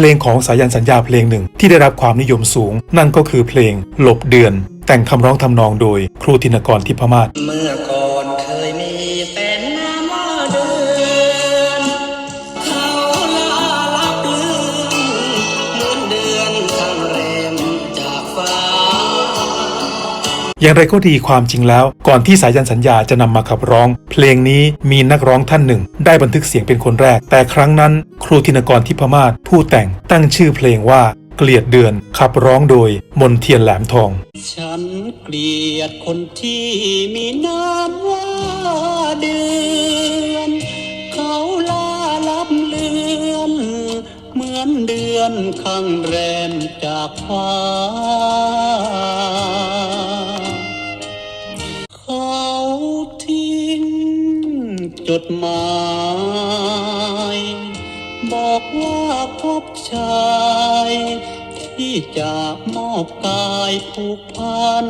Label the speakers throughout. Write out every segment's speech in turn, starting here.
Speaker 1: เพลงของสายันสัญญาเพลงหนึ่งที่ได้รับความนิยมสูง นั่นก็คือเพลงหลบเดือน แต่งคำร้องทำนองโดยครูธินกรทิพมาศ
Speaker 2: เมื่อก่ อย่าง
Speaker 1: ไรก็ดีความจริงแล้ว ก่อนที่สายันสัญญาจะนำมาขับร้อง เพลงนี้มีนักร้องท่านหนึ่ง ได้บันทึกเสียงเป็นคนแรก แต่ครั้งนั้น ครูธินกรทิพมาศผู้แต่งตั้งชื่อเพลงว่าเกลียดเดือนขับร้องโดยมนเทียนแหลมทอง
Speaker 2: ฉันเกลียดคนที่มีนามว่าเดือน เขาลาลับเลือนเหมือนเดือนข้างแรมจากฟ้า จดหมาย บอกว่าพบชาย ที่จะมอบกายผูกพัน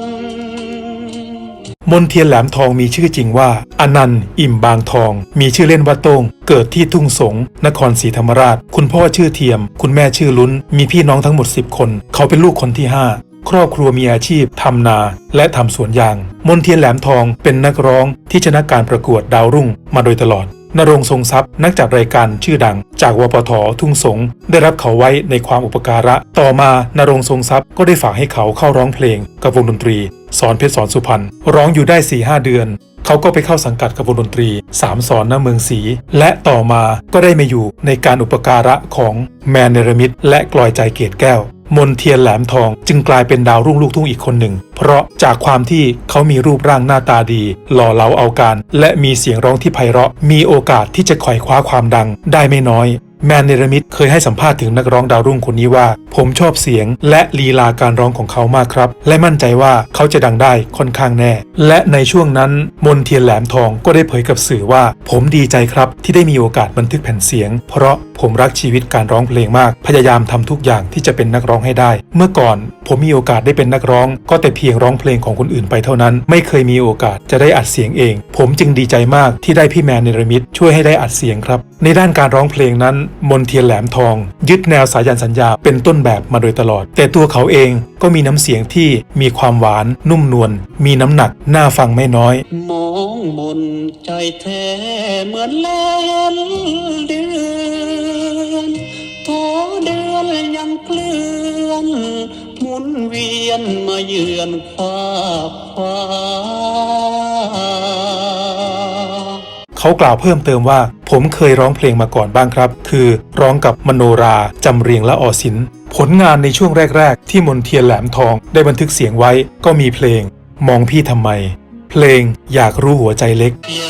Speaker 1: มนเทียนแหลมทองมีชื่อจริงว่า อนันต์ อิ่มบางทอง มีชื่อเล่นว่าโต้ง เกิดที่ทุ่งสงนครศรีธรรมราช คุณพ่อชื่อเทียม คุณแม่ชื่อลุ้น มีพี่น้องทั้งหมด 10 คน เขาเป็นลูกคนที่ 5 ครอบครัวมีอาชีพทำนา และทำสวนยาง มนเทียนแหลมทองเป็นนักร้องที่ชนะการประกวดดาวรุ่งมาโดยตลอดนรงทรงทรัพย์นักจัดรายการชื่อดัง จากวปททุ่งสง ได้รับเขาไว้ในความอุปการะ ต่อมานรงทรงทรัพย์ก็ได้ฝากให้เขาเข้าร้องเพลงกับวงดนตรี สอนเพชรสอนสุพรรณร้องอยู่ได้4 5เดือน เขาก็ไปเข้าสังกัดกับวงดนตรีสามสอนหน้าเมืองศรีและต่อมาก็ได้มาอยู่ในการอุปการะของแมนเนรมิตและกลอยใจเกตแก้ว มนเทียนแหลมทองจึงกลายเป็นดาวรุ่งลูกทุ่งอีกคนหนึ่ง เพราะจากความที่เขามีรูปร่างหน้าตาดี หล่อเหลาเอาการ และมีเสียงร้องที่ไพเราะ มีโอกาสที่จะไขว่คว้าความดัง ได้ไม่น้อย แมนเนรมิตเคยให้สัมภาษณ์ถึงนักร้องดาวรุ่งคนนี้ว่า ผมชอบเสียง และลีลาการร้องของเขามากครับ และมั่นใจว่าเขาจะดังได้ค่อนข้างแน่ และในช่วงนั้นมนเทียนแหลมทองก็ได้เผยกับสื่อว่า ผมดีใจครับที่ได้มีโอกาสบันทึกแผ่นเสียง เพราะผมรักชีวิตการร้องเพลงมาก พยายามทำทุกอย่างที่จะเป็นนักร้องให้ได้ เมื่อก่อนผมมีโอกาสได้เป็นนักร้อง ก็แต่เพียงร้องเพลงของคนอื่นไปเท่านั้น ไม่เคยมีโอกาสจะได้อัดเสียงเอง ผมจึงดีใจมากที่ได้พี่แมนเนรมิตช่วยให้ได้อัดเสียงครับ ในด้านการร้องเพลงนั้น มนเทียนแหลมทอง ยึดแนวสายันสัญญาเป็นต้นแบบมาโดยตลอด แต่ตัวเขาเองก็มีน้ำเสียงที่มีความหวานนุ่มนวลมีน้ำหนักน่าฟังไม่น้อย
Speaker 2: มองมนใจแท้เหมือนแลนเดือนโทเดือนยังเคลื่อนหมุนเวียนมาเยือนฟ้าฟ้า
Speaker 1: เขากล่าวเพิ่มเติมว่า ผมเคยร้องเพลงมาก่อนบ้างครับ คือร้องกับมโนราจำเรียงและออสิน ผลงานในช่วงแรก ๆ ที่มนเทียนแหลมทองได้บันทึกเสียงไว้ก็มีเพลง มองพี่ทำไม เพลงอยากรู้หัวใจเล็ก
Speaker 2: อย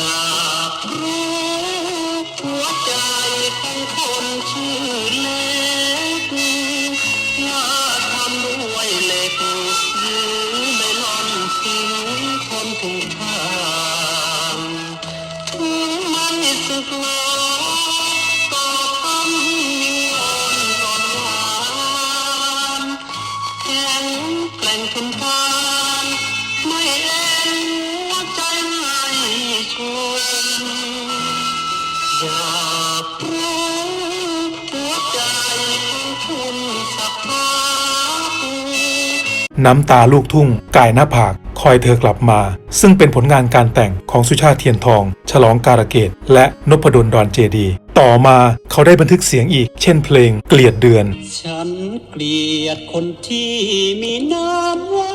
Speaker 1: น้ำตาลูกทุ่งกายหน้าผาก คอยเธอกลับมา ซึ่งเป็นผลงานการแต่งของสุชาติเทียนทอง ฉลองการะเกดและนพดลดอนเจดี ต่อมาเขาได้บันทึกเสียงอีก เช่นเพลงเกลียดเดือน
Speaker 2: ฉันเกลียดคนที่มีนามว่า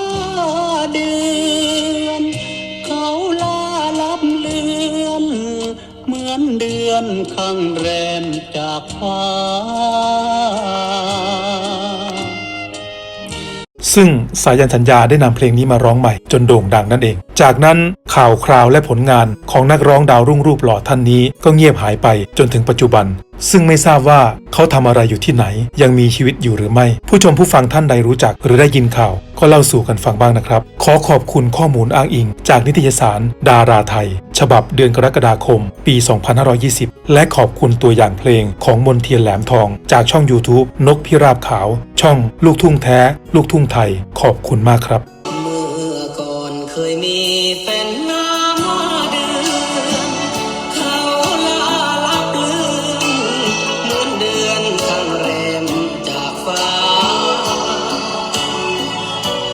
Speaker 2: เดือน เขาลาลับเลือน เหมือนเดือนข้างแรมจากฟ้า
Speaker 1: ซึ่งสายันสัญญาได้นำเพลงนี้มาร้องใหม่จนโด่งดังนั่นเอง จากนั้นข่าวคราวและผลงานของนักร้องดาวรุ่งรูปหล่อท่านนี้ก็เงียบหายไปจนถึงปัจจุบัน ซึ่งไม่ทราบว่าเขาทำอะไรอยู่ที่ไหน ยังมีชีวิตอยู่หรือไม่ ผู้ชมผู้ฟังท่านใดรู้จัก หรือได้ยินข่าว ก็เล่าสู่กันฟังบ้างนะครับ ขอขอบคุณข้อมูลอ้างอิง จากนิตยสาร ดาราไทย ฉบับเดือนกรกฎาคม ปี 2520 และขอบคุณตัวอย่างเพลงของมนเทียนแหลมทอง จากช่อง YouTube นกพิราบขาว ช่อง ลูกทุ่งแท้ ลูกทุ่งไทย ขอบคุณมากครับ